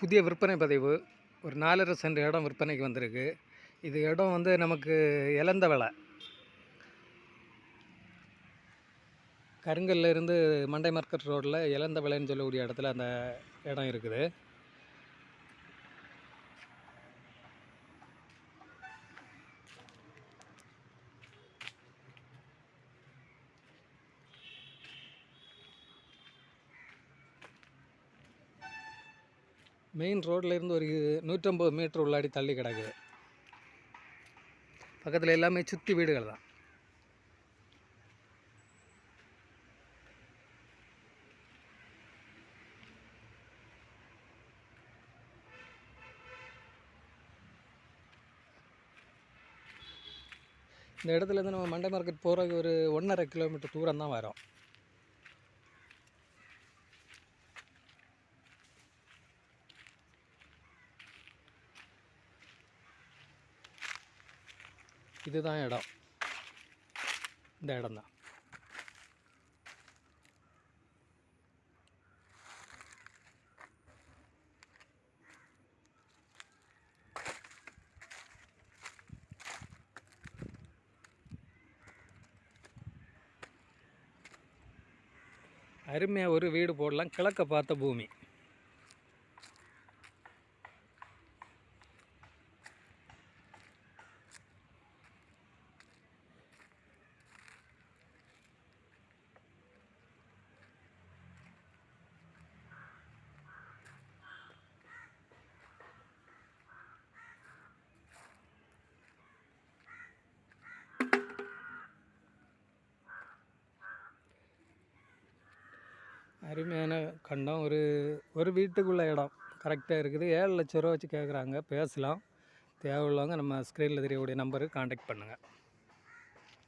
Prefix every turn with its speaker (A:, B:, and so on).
A: புதிய விற்பனை பதிவு. ஒரு நாலரை சென்ட் இடம் விற்பனைக்கு வந்திருக்கு. இது இடம் வந்து நமக்கு இழந்த விலை. கருங்கல்ல இருந்து மண்டை மார்க்கெட் ரோட்டில் இழந்த விலைன்னு சொல்லக்கூடிய இடத்துல அந்த இடம் இருக்குது. மெயின் ரோட்லேருந்து ஒரு நூற்றம்பது மீட்ரு உள்ளாடி தள்ளி கிடக்குது. பக்கத்தில் எல்லாமே சுற்றி வீடுகள் தான். இந்த இடத்துல இருந்து நம்ம மண்டை மார்க்கெட் போகிறதுக்கு ஒரு ஒன்றரை கிலோமீட்டர் தூரம் தான் வரும். இதுதான் இடம். இந்த இடம் தான் அருமையாக ஒரு வீடு போடலாம். கிழக்க பார்த்த பூமி. அருமையான கண்டம். ஒரு ஒரு வீட்டுக்குள்ள இடம். கரெக்டாக இருக்குது. ஏழு லட்ச ரூபா வச்சு கேட்குறாங்க பேசலாம். தேவையுள்ளவங்க நம்ம ஸ்க்ரீனில் தெரியக்கூடிய நம்பருக்கு காண்டாக்ட் பண்ணுங்கள்